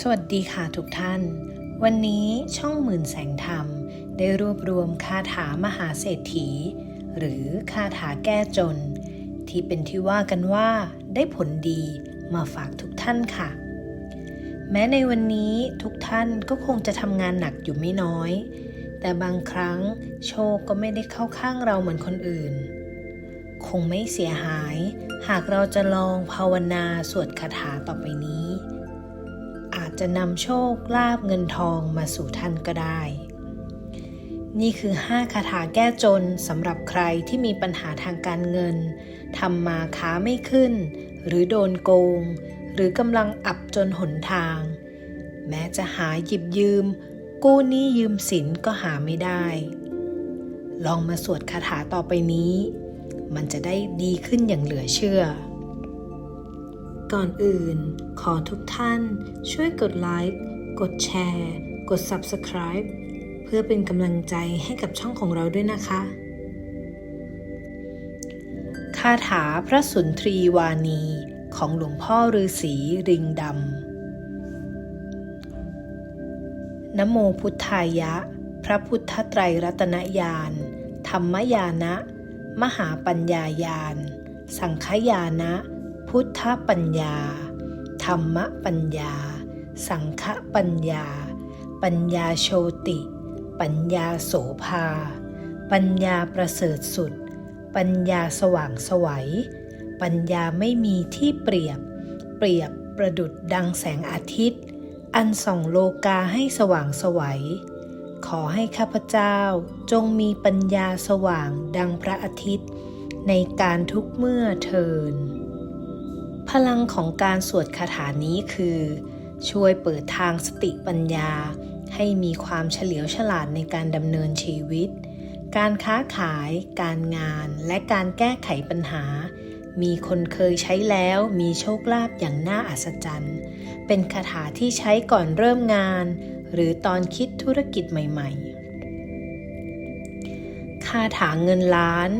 สวัสดีค่ะทุกท่าน วันนี้ช่องหมื่นแสงธรรม ได้รวบรวมคาถามหาเศรษฐี หรือคาถาแก้จน ที่เป็นที่ว่ากันว่าได้ผลดีมาฝากทุกท่านค่ะ แม้ในวันนี้ทุกท่านก็คงจะทำงานหนักอยู่ไม่น้อย แต่บางครั้งโชคก็ไม่ได้เข้าข้างเราเหมือนคนอื่น คงไม่เสียหาย หากเราจะลองภาวนาสวดคาถาต่อไปนี้ จะนำโชคลาภเงินทองมาสู่ท่านก็ได้ นี่คือ 5 คาถาแก้จนสำหรับใครที่มีปัญหาทางการเงินทำมาค้าไม่ขึ้น หรือโดนโกง หรือกำลังอับจนหนทาง แม้จะหาหยิบยืม กู้หนี้ยืมสินก็หาไม่ได้ ลองมาสวดคาถาต่อไปนี้ มันจะได้ดีขึ้นอย่างเหลือเชื่อ ก่อนอื่น ขอทุกท่านช่วยกดไลค์ กดแชร์ กด Subscribe เพื่อเป็นกำลังใจให้กับช่องของเราด้วยนะคะคาถาพระสุนทรีวานีของหลวงพ่อฤาษีริงดำนโมพุทธายะ พระพุทธไตรรัตนญาณธรรมญาณะ มหาปัญญายานสังขยานะ พุทธปัญญา ธรรมปัญญา สังฆปัญญา ปัญญาโชติ ปัญญาโสภา ปัญญาประเสริฐสุด ปัญญาสว่างสวัย ปัญญาไม่มีที่เปรียบ เปรียบประดุดดังแสงอาทิตย์ อันส่องโลกาให้สว่างสวัย ขอให้ข้าพเจ้าจงมีปัญญาสว่างดังพระอาทิตย์ ในการทุกเมื่อเทิน พลังของการสวดคาถานี้คือ ช่วยเปิดทางสติปัญญา ให้มีความเฉลียวฉลาดในการดำเนินชีวิต การค้าขาย การงาน และการแก้ไขปัญหา มีคนเคยใช้แล้วมีโชคลาภอย่างน่าอัศจรรย์ เป็นคาถาที่ใช้ก่อนเริ่มงาน หรือตอนคิดธุรกิจใหม่ ๆ คาถาเงินล้าน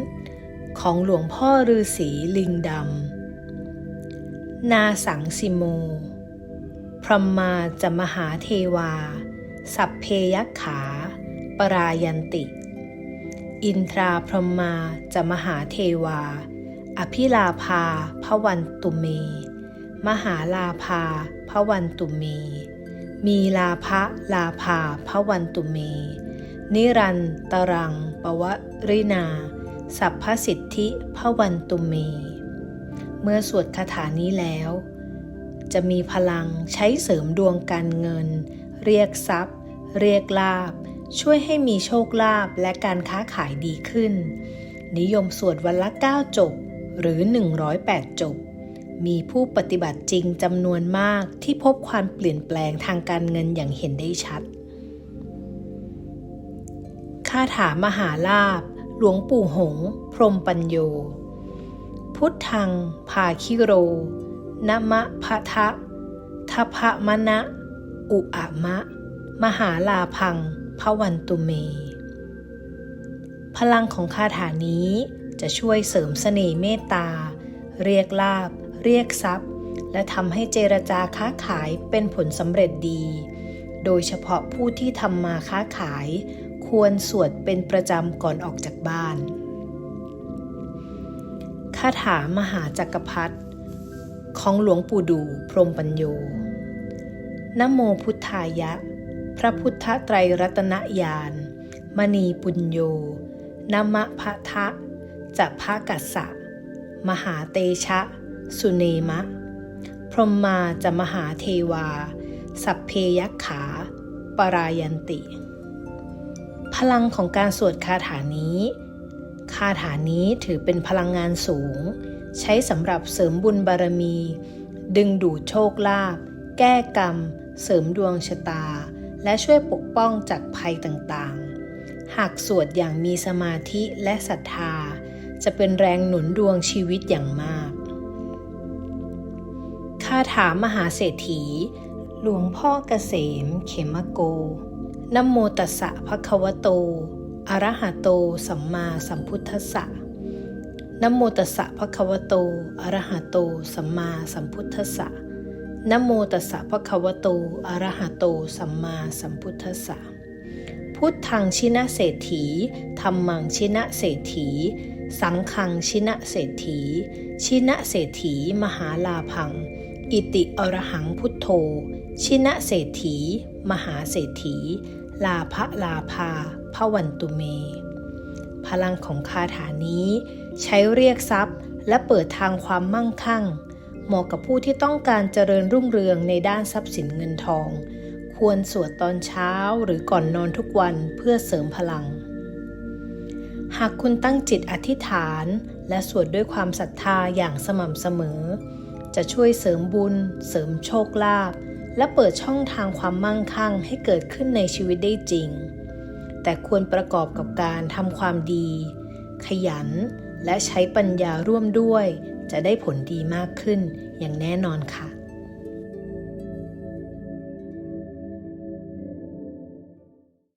ของหลวงพ่อฤาษีลิงดำ นาสังสิโม พรหมมาจะมหาเทวา สัพเพยักขา ปรายันติ อินทราพรหมมาจะมหาเทวา อภิลาภาพวันตุเม มหาลาภาพวันตุเม มีลาภะลาภาพวันตุเม นิรันตรังปวรินา สัพพสิทธิพวันตุเม เมื่อสวดคาถานี้แล้ว จะมีพลังใช้เสริมดวงการเงิน เรียกทรัพย์ เรียกลาบ ช่วยให้มีโชคลาภและการค้าขายดีขึ้น นิยมสวดวันละ 9 จบ หรือ 108 จบ มีผู้ปฏิบัติจริงจำนวนมากที่พบความเปลี่ยนแปลงทางการเงินอย่างเห็นได้ชัดคาถามหาลาภหลวงปู่หง พรมปัญโย พุทธังภาคิโรนมะพะทะทะพะมะนะ อุอะมะ มหาลาพังพวันตุเม พลังของคาถานี้จะช่วยเสริมเสน่ห์เมตตา เรียกลาบ เรียกทรัพย์ และทำให้เจรจาค้าขายเป็นผลสำเร็จดี โดยเฉพาะผู้ที่ทำมาค้าขาย ควรสวดเป็นประจำก่อนออกจากบ้านาถามหาจักรพรรดิของหลวงปู่ดูพรมปัญโยนโมพุทธายะ พระพุทธไตรรัตนญาณมณีปุญโยนมะพะทะจะพะกัสสะ มหาเตชะ สุเนมะ พรหมมาจะมหาเทวา สัพเพยักขา ปรายันติ พลังของการสวดคาถานี้ คาถานี้ถือเป็นพลังงานสูง ใช้สำหรับเสริมบุญบารมี ดึงดูดโชคลาภแก้กรรม เสริมดวงชะตา และช่วยปกป้องจากภัยต่างๆ หากสวดอย่างมีสมาธิและศรัทธา จะเป็นแรงหนุนดวงชีวิตอย่างมาก คาถามหาเศรษฐี หลวงพ่อเกษม เขมโกนโมตัสสะภะคะวะโต อะระหะโต สัมมาสัมพุทธัสสะนโมตัสสะภะคะวะโตอะระหะโต สัมมาสัมพุทธัสสะนโมตัสสะภะคะวะโตอะระหะโต สัมมาสัมพุทธัสสะพุทธังชินะเศรษฐีธรรมังชินะเศรษฐี สังฆังชินะเศรษฐี ชินะเศรษฐี มหาลาพัง อิติอรหังพุทโธ ชินะเศรษฐี มหาเศรษฐี ลาภลาภา พวันตุเม พลังของคาถานี้ใช้เรียกทรัพย์และเปิดทางความมั่งคั่ง เหมาะกับผู้ที่ต้องการเจริญรุ่งเรืองในด้านทรัพย์สินเงินทอง ควรสวดตอนเช้าหรือก่อนนอนทุกวันเพื่อเสริมพลัง หากคุณตั้งจิตอธิษฐาน และสวดด้วยความศรัทธาอย่างสม่ำเสมอ จะช่วยเสริมบุญ เสริมโชคลาภและเปิดช่องทางความมั่งคั่งให้เกิดขึ้นในชีวิตได้จริง แต่ควรประกอบกับการทำความดี ขยัน และใช้ปัญญาร่วมด้วย จะได้ผลดีมากขึ้นอย่างแน่นอนค่ะ